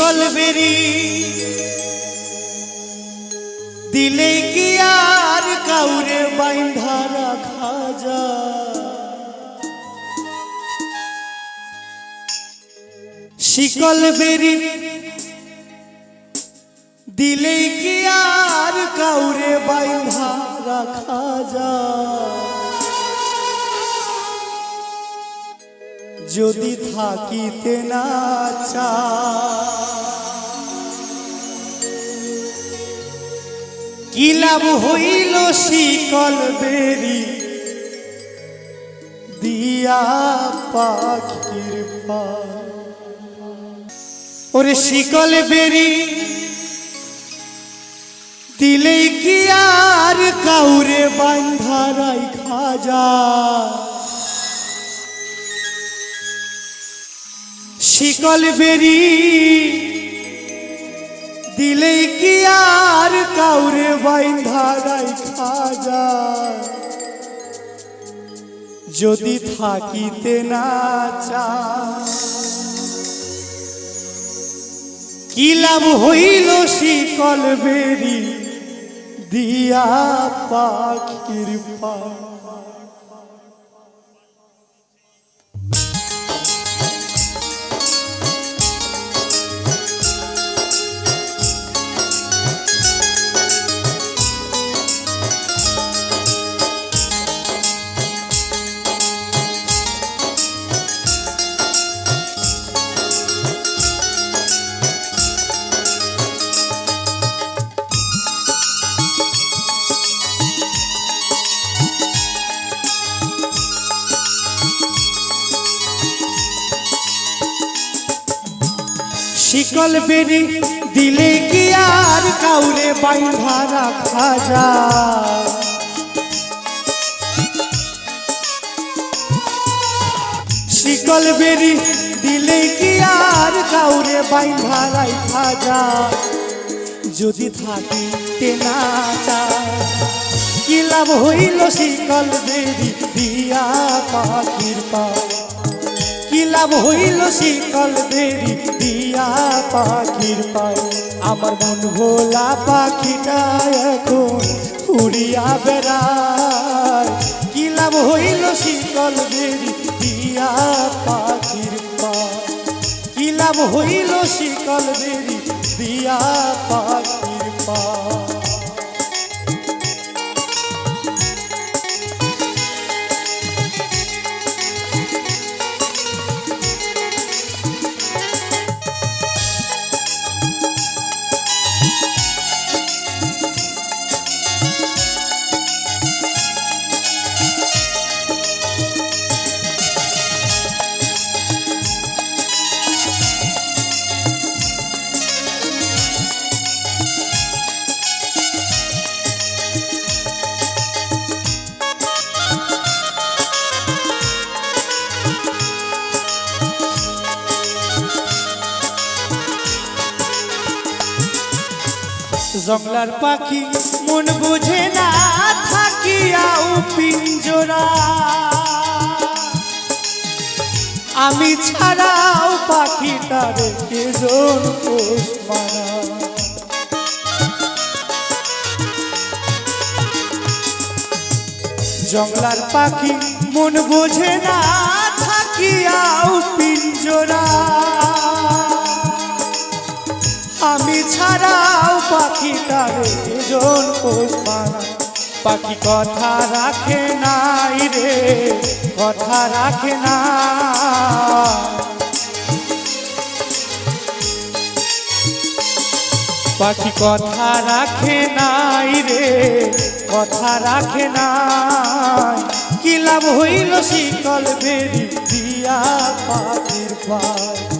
শিকল বেরি দিলে কি আর কাউরে বাইন্ধা রাখা যায়? শিকল বেরি। দিলে কি আর কাউরে বাইন্ধা রাখা যায়? যদি থাকিতে না চা। কি লাভ হইল শিকল বেরি? দিয়া পাখির পা। ওরে শিকল বেরি দিলে কি আর কাউরে বান্ধারাই খাজা শিকল বেরি দিলে কি আর কাউরে বান্ধারাই খাজা যদি থাকিতে না চা কি লাভ হইল শিকল বেরি দিয়া পাখির পা শিকল বেরি দিলে কি আর কাউরে বাইন্ধা রাখা যায়? শিকল বেরি দিলে কি আর কাউরে বাইন্ধা রাখা যায়? যদি থাকিতে না চায়, কি লাভ হইল শিকল বেরি দিয়া পাখির পা লাভ হইল শিকল দেরি, দিয়া পাখির পায়। আমার মন ভোলা পাখিটা এখন উড়িয়া বেড়ায়। কি লাভ হইল শিকল দেরি, দিয়া পাখির পায়। কি লাভ হইল শিকল দেরি, দিয়া পাখির পায়। জংলার পাখি মন বুঝে না থাকিয়াও পিঞ্জরা আমি ছাড়াও পাখি পাখিটারে কেজন পোষ মানা জংলার পাখি মন বোঝে না থাকিয়াও পিঞ্জরা আমি ছাড়াও পাখিটার জন পোষ মানা পাখি কথা রাখে নাই রে, কথা রাখে না। পাখি কথা রাখে নাই রে, কথা রাখে নাই। কি লাভ হইল শীতল বেরি দিয়া পাখির পায়?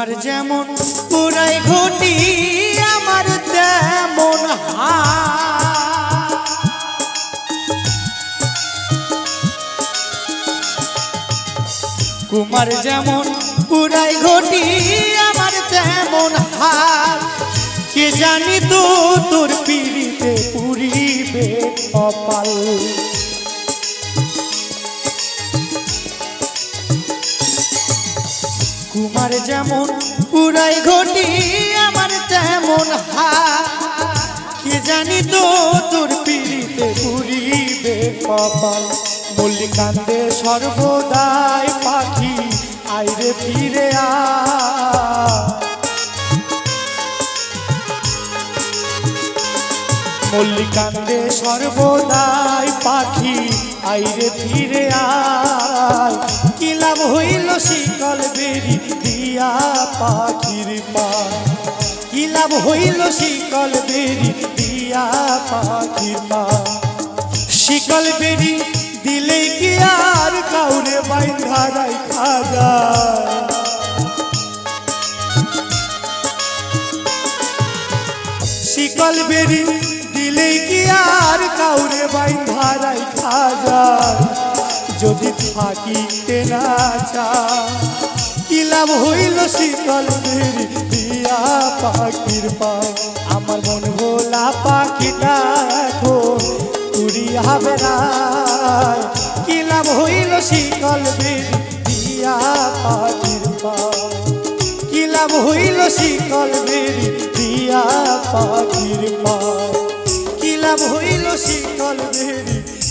পায় যেমন পুরাই ঘটি, আমার তেমন। কুমার যেমন পুরাই ঘটি, আমার তেমন হাল কে জানি তো তোর পিড়িতে পুরিবে কপাল কুমার যেমন, পুরাই ঘটি আমার তেমন হা কে জানি তো তোর পিড়িতে পুরিবে কপাল। মল্লিকান্দে সর্বদাই পাখি আইরে ফিরে আ। মল্লিকান্দে সর্বদাই পাখি আইরে ফিরে আয় কি লাভ হইল শীতল বেরি দিয়া পাখির পা? কি লাভ হইল শীতল বেরি দিয়া পাখির পা? শিকল বেরি দিলে কি আর কাউরে বাইন্ধা রাখা যায়? শিকল বেরি দিলে কি আর কাউরে বাইন্ধা রাখা যায়? যদি থাকিতে না চায়, কি লাভ হইল শীতল দিয়া পাখির পায়? আমার মন ভোলা পাখিটা এখন উড়িয়া বেড়ায়। কি লাভ হইল শীতল দিয়া পাখির পায়? কি লাভ হইল শীতল দিয়া পাখির পায়? কি লাভ হইল শীতল বেরি